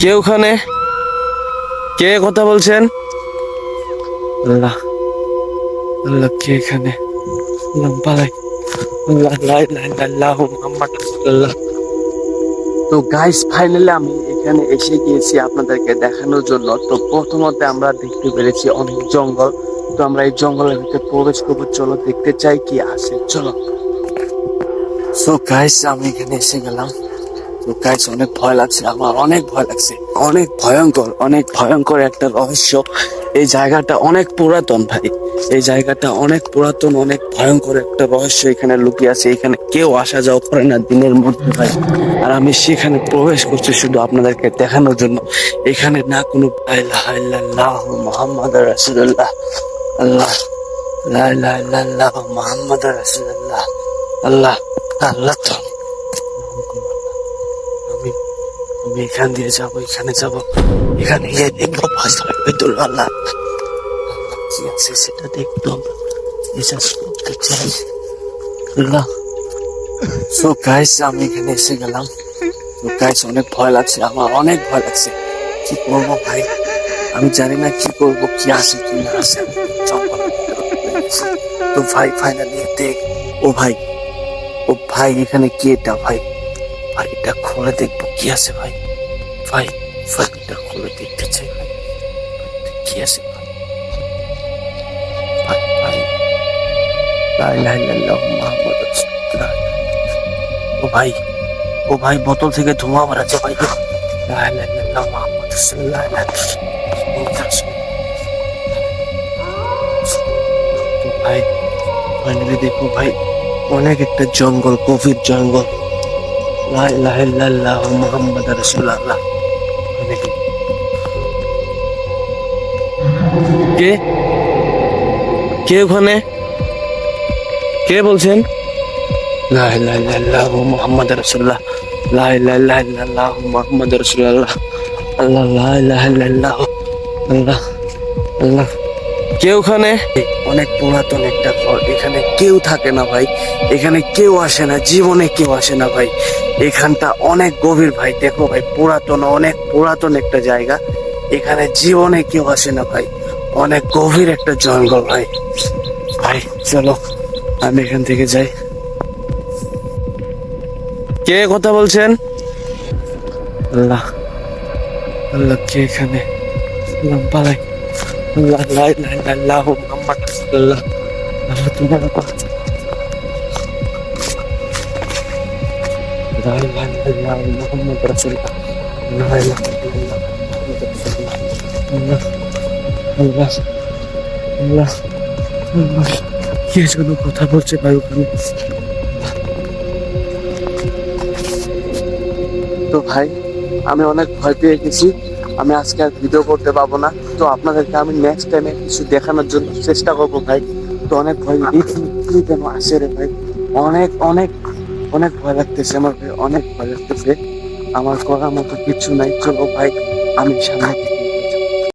কে ওখানে? কে কথা বলছেন? তো গাইস ফাইনালি আমি এখানে এসে গিয়েছি আপনাদেরকে দেখানোর জন্য। তো প্রথমত আমরা দেখতে পেরেছি অনেক জঙ্গল। তো আমরা এই জঙ্গলের ভিতরে প্রবেশ করব। চলো দেখতে চাই কি আছে। চলো। সো গাইস আমি এখানে এসে গেলাম। গাইস অনেক ভয় লাগছে। আমার অনেক ভয় লাগছে। অনেক ভয়ঙ্কর অনেক ভয়ঙ্কর একটা রহস্য। এই জায়গাটা অনেক পুরাতন ভাই। এই জায়গাটা অনেক পুরাতন, অনেক ভয়ঙ্কর একটা রহস্য এখানে লুকিয়ে আছে। এখানে কেউ আসা যাওয়া করে না দিনের মধ্যে ভাই। আর আমি সেখানে প্রবেশ করছি শুধু আপনাদেরকে দেখানোর জন্য। এখানে না কোনো মোহাম্মদ রাসুল্লাহ আল্লাহ, লা ইলাহা ইল্লাল্লাহ মুহাম্মদ রাসূলুল্লাহ। আল্লাহ আল্লাহ আমি এখান দিয়ে যাব, এখানে যাব। এখানে গিয়ে দেখব ফার্স্ট বেদুল্লাহ আল্লাহ কি আছে সেটা দেখব আমরা। করতে চাই। আল্লাহ সো গাইস আমি এখানে এসে গেলাম। গাইস অনেক ভয় লাগছে, আমার অনেক ভয় লাগছে। কি করব ভাই? আমি জানি না কি করব, কি আছে, কি না আছে। তো ভাই ফাইনালি দেখ। ও ভাই ও ভাই, এখানে কি এটা ভাই? ভাই এটা খুলে দেখব। কি আছে ভাই? ভাই এটা খুলে দেখতে চাই ভাই। কি আছে ও ভাই ও ভাই, বোতল থেকে ধোঁয়া বেরাচ্ছে ভাই। ভাই ফাইনালি দেখো ভাই, অনেক একটা জঙ্গল, গভীর জঙ্গল। লা ইলাহা ইল্লাল্লাহু মুহাম্মাদুর রাসূলুল্লাহ। কে? কে ওখানে? কে বলছেন? লা ইলাহা ইল্লাল্লাহু মুহাম্মাদুর রাসূলুল্লাহ। লা ইলাহা ইল্লাল্লাহু মুহাম্মাদুর রাসূলুল্লাহ। আল্লাহ লা ইলাহা ইল্লাল্লাহু। আল্লাহ আল্লাহ। কে ওখানে? অনেক পুরাতন একটা ঘর। এখানে কেউ থাকে না ভাই। এখানে কেউ আসে না জীবনে কেউ আসে না ভাই। এখানটা অনেক গভীর ভাই। দেখো ভাই পুরাতন অনেক পুরাতন একটা জায়গা। এখানে জীবনে কেউ আসে না ভাই। অনেক গভীর একটা জঙ্গল ভাই। ভাই চলো আমি এখান থেকে যাই। কে কথা বলছেন? আল্লাহ আল্লাহ কে এখানে? পালাই। আল্লাহ যেন কথা বলছে ভাই ওখানে? তো ভাই, আমি অনেক ভয় পেয়ে গেছি। আমি আজকে আর ভিডিও করতে পারব না। তো আপনাদেরকে আমি নেক্সট টাইমে কিছু দেখানোর জন্য চেষ্টা করব ভাই। তো অনেক ভয় কি কেন আসে রে ভাই। অনেক অনেক অনেক ভয় লাগতেছে আমার ভাই, অনেক ভয় লাগতেছে। আমার করার মতো কিছু নাই। চলো ভাই, আমি সামনে